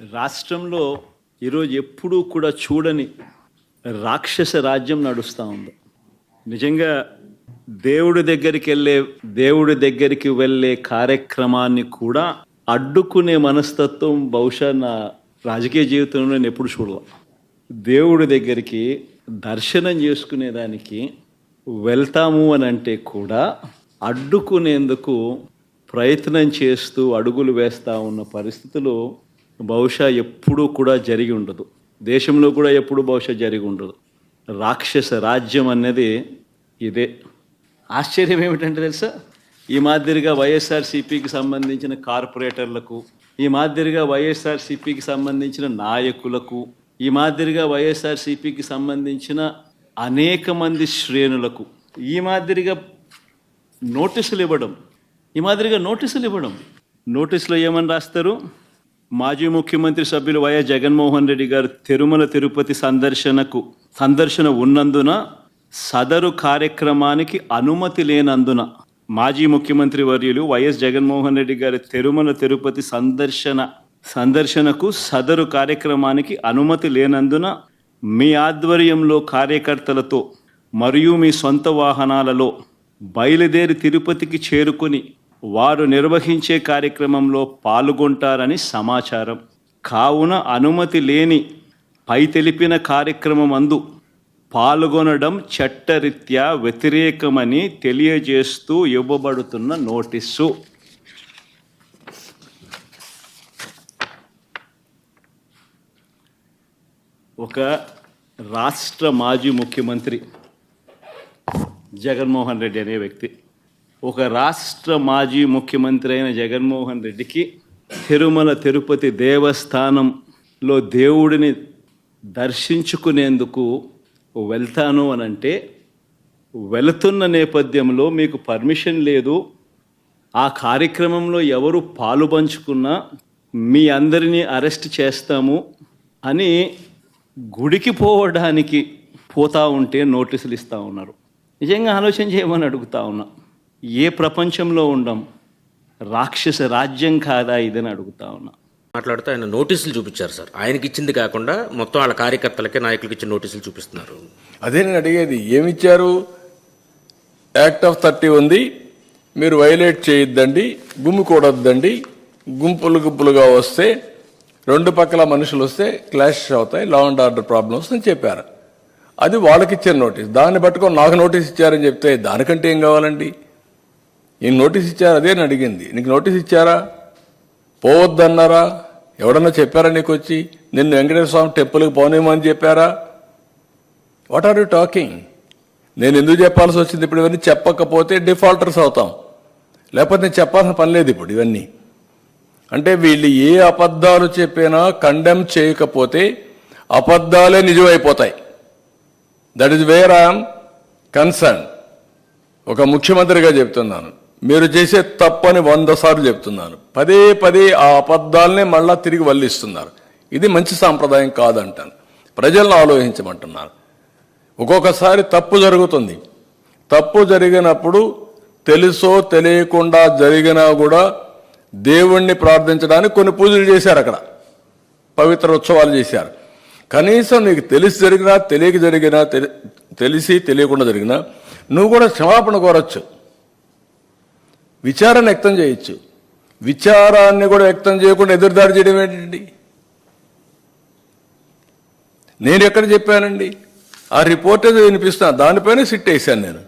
రాష్ట్రంలో ఈరోజు ఎప్పుడూ కూడా చూడని రాక్షస రాజ్యం నడుస్తూ ఉంది. నిజంగా దేవుడి దగ్గరికి వెళ్ళే దేవుడి దగ్గరికి వెళ్ళే కార్యక్రమాన్ని కూడా అడ్డుకునే మనస్తత్వం బహుశా నా రాజకీయ జీవితంలో నేను ఎప్పుడు చూడలే. దేవుడి దగ్గరికి దర్శనం చేసుకునేదానికి వెళ్తాము అని అంటే కూడా అడ్డుకునేందుకు ప్రయత్నం చేస్తూ అడుగులు వేస్తూ ఉన్న పరిస్థితులు బహుశా ఎప్పుడూ కూడా జరిగి ఉండదు. దేశంలో కూడా ఎప్పుడు బహుశా జరిగి ఉండదు. రాక్షస రాజ్యం అనేది ఇదే. ఆశ్చర్యం ఏమిటంటే తెలుసా? ఈ మాదిరిగా వైఎస్ఆర్సీపీకి సంబంధించిన కార్పొరేటర్లకు ఈ మాదిరిగా వైఎస్ఆర్సీపీకి సంబంధించిన నాయకులకు ఈ మాదిరిగా వైఎస్ఆర్సీపీకి సంబంధించిన అనేక మంది శ్రేణులకు ఈ మాదిరిగా నోటీసులు ఇవ్వడం ఈ మాదిరిగా నోటీసులు ఇవ్వడం. నోటీసులో ఏమని రాస్తారు? మాజీ ముఖ్యమంత్రి సభ్యులు వైఎస్ జగన్మోహన్ రెడ్డి గారు తిరుమల తిరుపతి సందర్శనకు సందర్శన ఉన్నందున సదరు కార్యక్రమానికి అనుమతి లేనందున మాజీ ముఖ్యమంత్రి వర్యులు వైఎస్ జగన్మోహన్ రెడ్డి గారి తిరుమల తిరుపతి సందర్శన సందర్శనకు సదరు కార్యక్రమానికి అనుమతి లేనందున మీ ఆధ్వర్యంలో కార్యకర్తలతో మరియు మీ సొంత వాహనాలలో బయలుదేరి తిరుపతికి చేరుకొని వారు నిర్వహించే కార్యక్రమంలో పాల్గొంటారని సమాచారం. కావున అనుమతి లేని పై తెలిపిన కార్యక్రమం అందు పాల్గొనడం చట్టరీత్యా వ్యతిరేకమని తెలియజేస్తూ ఇవ్వబడుతున్న నోటీసు. ఒక రాష్ట్ర మాజీ ముఖ్యమంత్రి జగన్మోహన్ రెడ్డి అనే వ్యక్తి ఒక రాష్ట్ర మాజీ ముఖ్యమంత్రి అయిన జగన్మోహన్ రెడ్డికి తిరుమల తిరుపతి దేవస్థానంలో దేవుడిని దర్శించుకునేందుకు వెళ్తాను అని అంటే వెళుతున్న నేపథ్యంలో మీకు పర్మిషన్ లేదు. ఆ కార్యక్రమంలో ఎవరు పాలు పంచుకున్నా మీ అందరినీ అరెస్ట్ చేస్తాము అని గుడికి పోవడానికి పోతా ఉంటే నోటీసులు ఇస్తూ ఉన్నారు. నిజంగా ఆలోచన చేయమని అడుగుతా ఉన్నా. ఏ ప్రపంచంలో ఉండం? రాక్షస రాజ్యం కాదా ఇదని అడుగుతా ఉన్నా. మాట్లాడుతూ ఆయన నోటీసులు చూపించారు సార్. ఆయనకి ఇచ్చింది కాకుండా మొత్తం వాళ్ళ కార్యకర్తలకి నాయకులకి ఇచ్చిన నోటీసులు చూపిస్తున్నారు. అదే నేను అడిగేది ఏమిచ్చారు? యాక్ట్ ఆఫ్ థర్టీ ఉంది. మీరు వైలేట్ చేయొద్దండి గుమ్మికూడొద్దండి గుంపులు గుంపులుగా వస్తే రెండు పక్కల మనుషులు వస్తే క్లాష్ అవుతాయి లా అండ్ ఆర్డర్ ప్రాబ్లమ్స్ అని చెప్పారు. అది వాళ్ళకి ఇచ్చిన నోటీస్. దాన్ని పట్టుకొని నాకు నోటీస్ ఇచ్చారని చెప్తే దానికంటే ఏం కావాలండి? ఈయన నోటీస్ ఇచ్చారు? అదే అని అడిగింది. నీకు నోటీస్ ఇచ్చారా? పోవద్దన్నారా? ఎవడన్నా చెప్పారా నీకు వచ్చి నిన్ను వెంకటేశ్వర స్వామి టెంపుల్కి పోనేమని చెప్పారా? వాట్ ఆర్ యూ టాకింగ్ నేను ఎందుకు చెప్పాల్సి వచ్చింది? ఇప్పుడు ఇవన్నీ చెప్పకపోతే డిఫాల్టర్స్ అవుతాం. లేకపోతే నేను చెప్పాల్సిన పని లేదు ఇప్పుడు ఇవన్నీ. అంటే వీళ్ళు ఏ అబద్ధాలు చెప్పినా కండెమ్ చేయకపోతే అబద్ధాలే నిజమైపోతాయి. That is where I'm concerned ఒక ముఖ్యమంత్రిగా చెప్తున్నాను. మీరు చేసే తప్పని వంద సార్లు చెప్తున్నాను పదే పదే ఆ అబద్ధాలనే మళ్ళా తిరిగి వల్లిస్తున్నారు. ఇది మంచి సాంప్రదాయం కాదంటాను. ప్రజలను ఆలోచించమంటున్నారు. ఒక్కొక్కసారి తప్పు జరుగుతుంది. తప్పు జరిగినప్పుడు తెలుసో తెలియకుండా జరిగినా కూడా దేవుణ్ణి ప్రార్థించడానికి కొన్ని పూజలు చేశారు అక్కడ. పవిత్ర ఉత్సవాలు చేశారు. కనీసం నీకు తెలిసి జరిగినా తెలియక జరిగినా తెలి- తెలిసి తెలియకుండా జరిగినా నువ్వు కూడా క్షమాపణ కోరచ్చు. విచారణ వ్యక్తం చేయొచ్చు. విచారాన్ని కూడా వ్యక్తం చేయకుండా ఎదురుదాడి చేయడం ఏంటండి? నేను ఎక్కడ చెప్పానండి? ఆ రిపోర్ట్ ఏదో వినిపిస్తున్నా దానిపైన సిట్ వేశాను నేను.